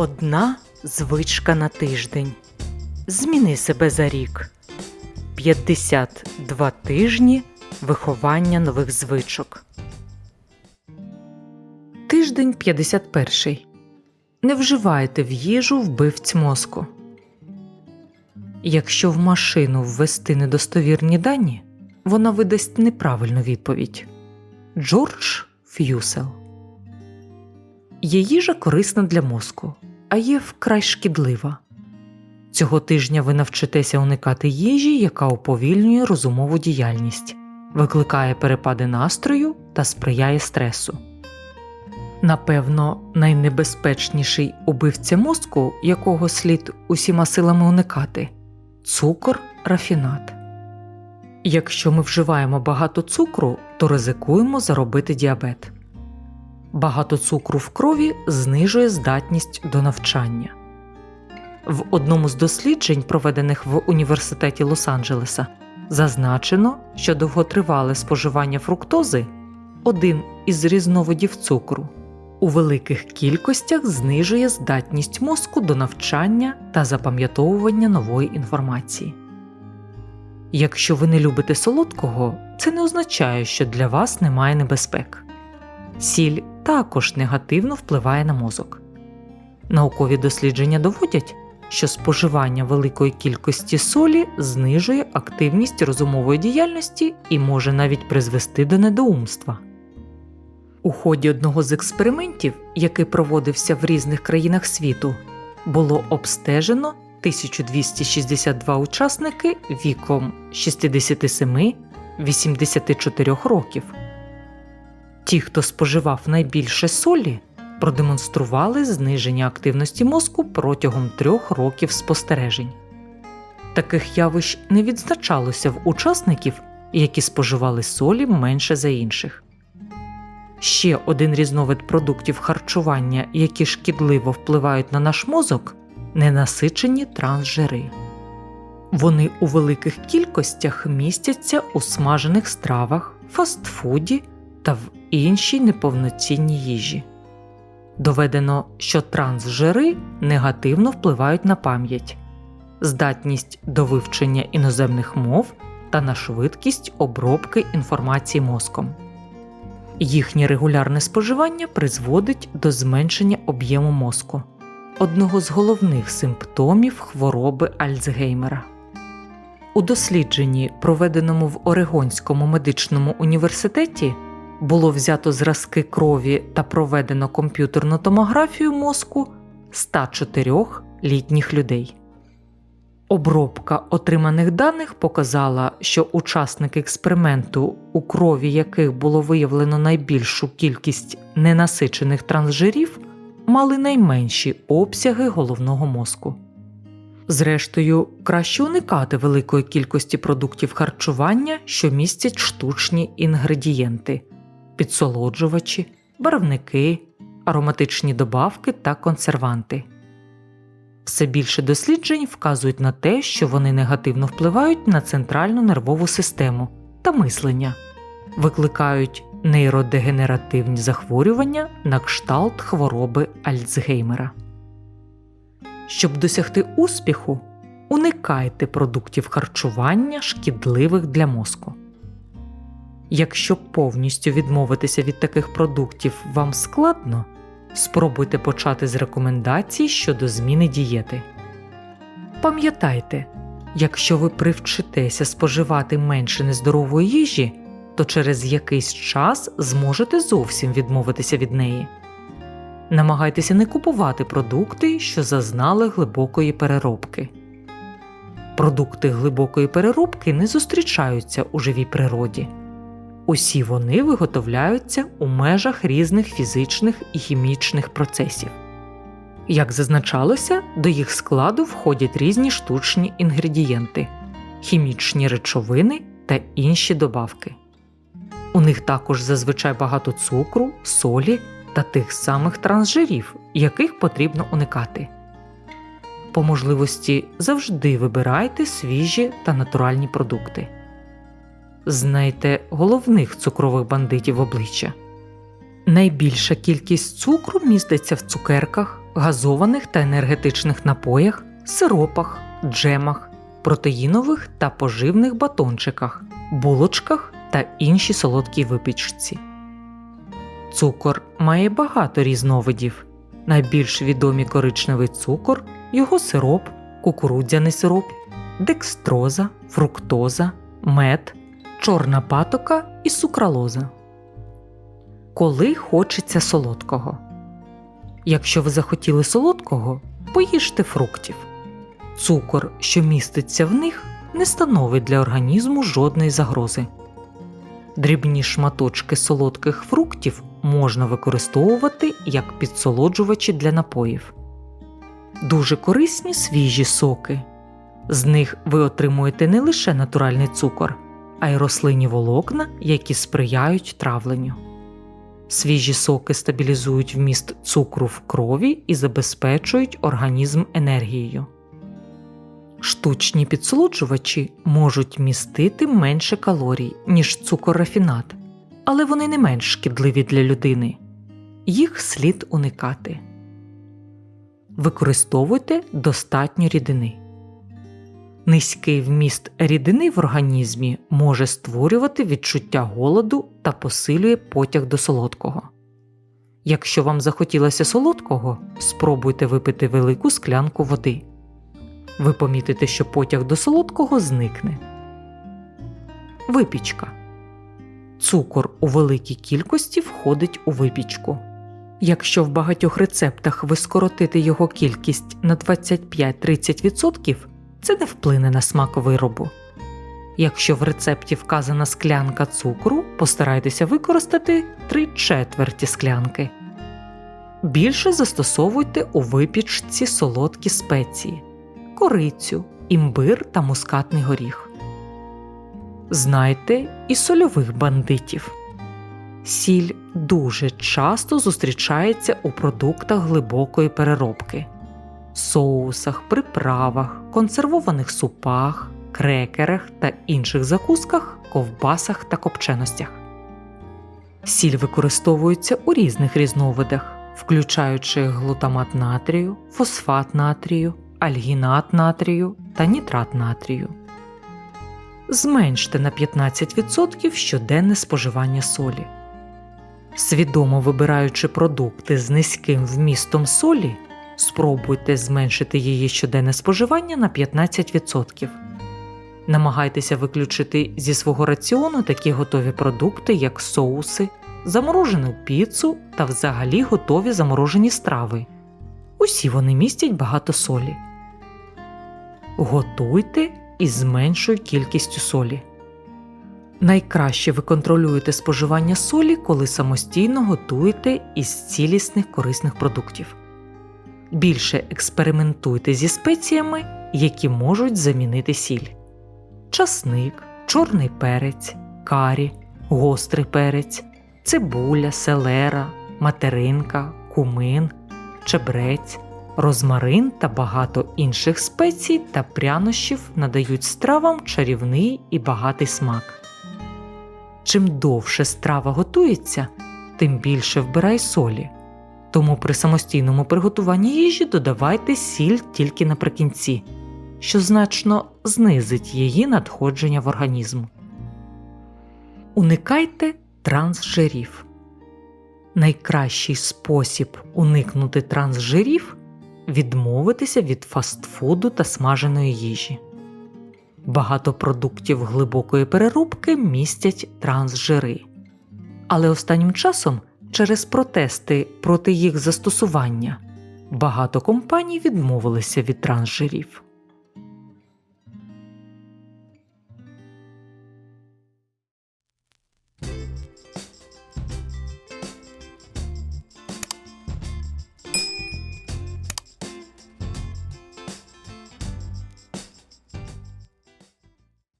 Одна звичка на тиждень. Зміни себе за рік. 52 тижні виховання нових звичок. Тиждень 51. Не вживайте в їжу вбивць мозку. Якщо в машину ввести недостовірні дані, вона видасть неправильну відповідь. Джордж Ф'юсел. Є їжа корисна для мозку, а є вкрай шкідлива. Цього тижня ви навчитеся уникати їжі, яка уповільнює розумову діяльність, викликає перепади настрою та сприяє стресу. Напевно, найнебезпечніший убивця мозку, якого слід усіма силами уникати цукор рафінат. Якщо ми вживаємо багато цукру, то ризикуємо заробити діабет. Багато цукру в крові знижує здатність до навчання. В одному з досліджень, проведених в університеті Лос-Анджелеса, зазначено, що довготривале споживання фруктози один із різновидів цукру у великих кількостях знижує здатність мозку до навчання та запам'ятовування нової інформації. Якщо ви не любите солодкого, це не означає, що для вас немає небезпек. Сіль також негативно впливає на мозок. Наукові дослідження доводять, що споживання великої кількості солі знижує активність розумової діяльності і може навіть призвести до недоумства. У ході одного з експериментів, який проводився в різних країнах світу, було обстежено 1262 учасники віком 67-84 років. Ті, хто споживав найбільше солі, продемонстрували зниження активності мозку протягом трьох років спостережень. Таких явищ не відзначалося в учасників, які споживали солі менше за інших. Ще один різновид продуктів харчування, які шкідливо впливають на наш мозок ненасичені трансжири. Вони у великих кількостях містяться у смажених стравах, фастфуді та в іншій неповноцінній їжі. Доведено, що трансжири негативно впливають на пам'ять, здатність до вивчення іноземних мов та на швидкість обробки інформації мозком. Їхнє регулярне споживання призводить до зменшення об'єму мозку, одного з головних симптомів хвороби Альцгеймера. У дослідженні, проведеному в Орегонському медичному університеті, було взято зразки крові та проведено комп'ютерну томографію мозку 104 літніх людей. Обробка отриманих даних показала, що учасники експерименту, у крові яких було виявлено найбільшу кількість ненасичених трансжирів, мали найменші обсяги головного мозку. Зрештою, краще уникати великої кількості продуктів харчування, що містять штучні інгредієнти, підсолоджувачі, барвники, ароматичні добавки та консерванти. Все більше досліджень вказують на те, що вони негативно впливають на центральну нервову систему та мислення, викликають нейродегенеративні захворювання на кшталт хвороби Альцгеймера. Щоб досягти успіху, уникайте продуктів харчування шкідливих для мозку. Якщо повністю відмовитися від таких продуктів вам складно, спробуйте почати з рекомендацій щодо зміни дієти. Пам'ятайте, якщо ви привчитеся споживати менше нездорової їжі, то через якийсь час зможете зовсім відмовитися від неї. Намагайтеся не купувати продукти, що зазнали глибокої переробки. Продукти глибокої переробки не зустрічаються у живій природі. Усі вони виготовляються у межах різних фізичних і хімічних процесів. Як зазначалося, до їх складу входять різні штучні інгредієнти, хімічні речовини та інші добавки. У них також зазвичай багато цукру, солі та тих самих трансжирів, яких потрібно уникати. По можливості завжди вибирайте свіжі та натуральні продукти. Знайте головних цукрових бандитів обличчя. Найбільша кількість цукру міститься в цукерках, газованих та енергетичних напоях, сиропах, джемах, протеїнових та поживних батончиках, булочках та іншій солодкій випічці. Цукор має багато різновидів. Найбільш відомі коричневий цукор, його сироп, кукурудзяний сироп, декстроза, фруктоза, мед, чорна патока і сукралоза. Коли хочеться солодкого. Якщо ви захотіли солодкого, поїжте фруктів. Цукор, що міститься в них, не становить для організму жодної загрози. Дрібні шматочки солодких фруктів можна використовувати як підсолоджувачі для напоїв. Дуже корисні свіжі соки. З них ви отримуєте не лише натуральний цукор, а й рослинні волокна, які сприяють травленню. Свіжі соки стабілізують вміст цукру в крові і забезпечують організм енергією. Штучні підсолоджувачі можуть містити менше калорій, ніж цукор-рафінат, але вони не менш шкідливі для людини. Їх слід уникати. Використовуйте достатньо рідини. Низький вміст рідини в організмі може створювати відчуття голоду та посилює потяг до солодкого. Якщо вам захотілося солодкого, спробуйте випити велику склянку води. Ви помітите, що потяг до солодкого зникне. Випічка. Цукор у великій кількості входить у випічку. Якщо в багатьох рецептах ви скоротите його кількість на 25-30%, це не вплине на смак виробу. Якщо в рецепті вказана склянка цукру, постарайтеся використати 3 четверті склянки. Більше застосовуйте у випічці солодкі спеції, корицю, імбир та мускатний горіх. Знайте і сольових бандитів. Сіль дуже часто зустрічається у продуктах глибокої переробки соусах, приправах, консервованих супах, крекерах та інших закусках, ковбасах та копченостях. Сіль використовується у різних різновидах, включаючи глутамат натрію, фосфат натрію, альгінат натрію та нітрат натрію. Зменште на 15% щоденне споживання солі. Свідомо вибираючи продукти з низьким вмістом солі, спробуйте зменшити її щоденне споживання на 15%. Намагайтеся виключити зі свого раціону такі готові продукти, як соуси, заморожену піцу та взагалі готові заморожені страви. Усі вони містять багато солі. Готуйте із меншою кількістю солі. Найкраще ви контролюєте споживання солі, коли самостійно готуєте із цілісних корисних продуктів. Більше експериментуйте зі спеціями, які можуть замінити сіль: часник, чорний перець, карі, гострий перець, цибуля, селера, материнка, кумин, чебрець, розмарин та багато інших спецій та прянощів надають стравам чарівний і багатий смак. Чим довше страва готується, тим більше вбирай солі. Тому при самостійному приготуванні їжі додавайте сіль тільки наприкінці, що значно знизить її надходження в організм. Уникайте трансжирів. Найкращий спосіб уникнути трансжирів відмовитися від фастфуду та смаженої їжі. Багато продуктів глибокої переробки містять трансжири. Але останнім часом через протести проти їх застосування багато компаній відмовилися від трансжирів.